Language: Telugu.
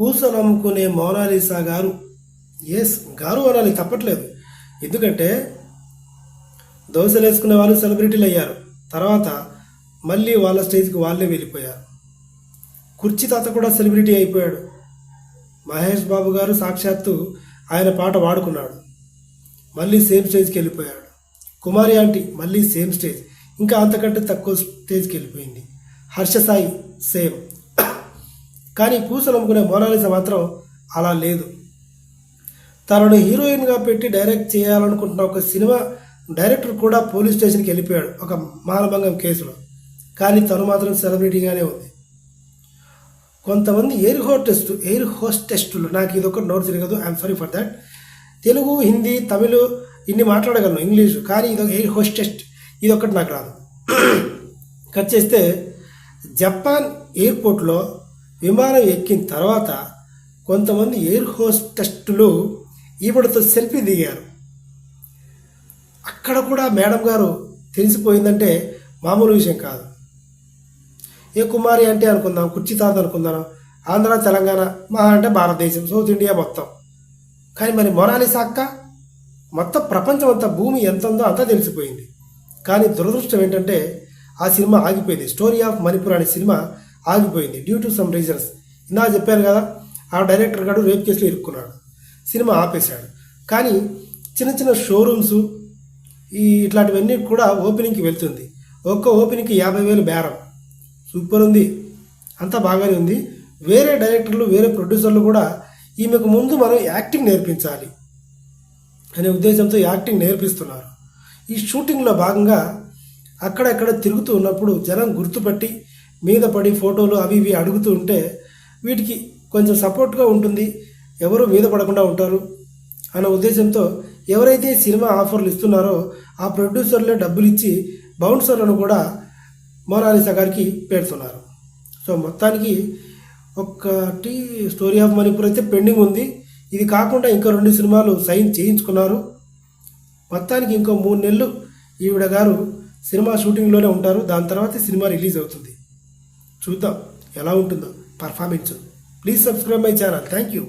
పూసనమ్ముకునే అమ్ముకునే మోనాలిసా గారు. ఎస్ గారు అనాలి తప్పట్లేదు. ఎందుకంటే దోశలు వేసుకునే వాళ్ళు సెలబ్రిటీలు అయ్యారు. తర్వాత మళ్ళీ వాళ్ళ స్టేజ్కి వాళ్ళే వెళ్ళిపోయారు. కుర్చీ తాత కూడా సెలబ్రిటీ అయిపోయాడు. మహేష్ బాబు గారు సాక్షాత్తు ఆయన పాట వాడుకున్నాడు. మళ్ళీ సేమ్ స్టేజ్కి వెళ్ళిపోయాడు. కుమారి ఆంటీ మళ్ళీ సేమ్ స్టేజ్. ఇంకా అంతకంటే తక్కువ స్టేజ్కి వెళ్ళిపోయింది. హర్ష సాయి సేమ్. కానీ పూసలు అమ్ముకునే మోనాలిసా మాత్రం అలా లేదు. తనను హీరోయిన్గా పెట్టి డైరెక్ట్ చేయాలనుకుంటున్న ఒక సినిమా డైరెక్టర్ కూడా పోలీస్ స్టేషన్కి వెళ్ళిపోయాడు ఒక మానభంగం కేసులో. కానీ తను మాత్రం సెలబ్రిటీగానే ఉంది. కొంతమంది ఎయిర్ హోటెస్ట్ ఎయిర్ హోస్టెస్టులు నాకు ఇది ఒకటి నోట్ తిరగదు I'm sorry for that. Telugu Hindi Tamil ఇన్ని మాట్లాడగలను ఇంగ్లీష్ కానీ ఇది ఒక ఎయిర్ హోస్టెస్ట్ ఇది ఒకటి నాకు రాదు. కట్ చేస్తే జపాన్ ఎయిర్పోర్ట్లో విమానం ఎక్కిన తర్వాత కొంతమంది ఎయిర్ హోస్టెస్టులు ఈవిడతో సెల్ఫీ దిగారు. అక్కడ కూడా మేడం గారు తెలిసిపోయిందంటే మామూలు విషయం కాదు. ఏ కుమారి అంటే అనుకుందాం కుర్చీ తాత అనుకుందాం ఆంధ్ర తెలంగాణ మహా అంటే భారతదేశం సౌత్ ఇండియా మొత్తం. కానీ మరి మొరాలిస్ అక్క మొత్తం ప్రపంచం అంతా భూమి ఎంత ఉందో అంతా తెలిసిపోయింది. కానీ దురదృష్టం ఏంటంటే ఆ సినిమా ఆగిపోయింది. స్టోరీ ఆఫ్ మణిపూర్ అనే సినిమా ఆగిపోయింది డ్యూ టు సమ్ రీజన్స్ ఇందా చెప్పాను కదా ఆ డైరెక్టర్ గారు రేప్ కేసులో ఇరుక్కున్నాడు. సినిమా ఆపేశాడు. కానీ చిన్న చిన్న షోరూమ్స్ ఈ ఇట్లాంటివన్నీ కూడా ఓపెనింగ్కి వెళ్తుంది. ఒక్క ఓపెనింగ్కి యాభై వేలు బేరం. సూపర్ ఉంది. అంతా బాగానే ఉంది. వేరే డైరెక్టర్లు వేరే ప్రొడ్యూసర్లు కూడా ఈమెకు ముందు మనం యాక్టింగ్ నేర్పించాలి అనే ఉద్దేశంతో యాక్టింగ్ నేర్పిస్తున్నారు. ఈ షూటింగ్లో భాగంగా అక్కడక్కడ తిరుగుతూ ఉన్నప్పుడు జనం గుర్తుపట్టి మీద పడి ఫోటోలు అవి ఇవి అడుగుతూ ఉంటే వీటికి కొంచెం సపోర్ట్గా ఉంటుంది. ఎవరు మీద పడకుండా ఉంటారు అన్న ఉద్దేశంతో ఎవరైతే సినిమా ఆఫర్లు ఇస్తున్నారో ఆ ప్రొడ్యూసర్లే డబ్బులు ఇచ్చి బౌన్సర్లను కూడా మోనాలిసా గారికి పెడుతున్నారు. సో మొత్తానికి ఒక్కటి స్టోరీ ఆఫ్ మణిపూర్ అయితే పెండింగ్ ఉంది. ఇది కాకుండా ఇంకా రెండు సినిమాలు సైన్ చేయించుకున్నారు. మొత్తానికి ఇంకో మూడు నెలలు ఈవిడ గారు సినిమా షూటింగ్లోనే ఉంటారు. దాని తర్వాత సినిమా రిలీజ్ అవుతుంది. చూద్దాం ఎలా ఉంటుందో performance please subscribe my channel thank you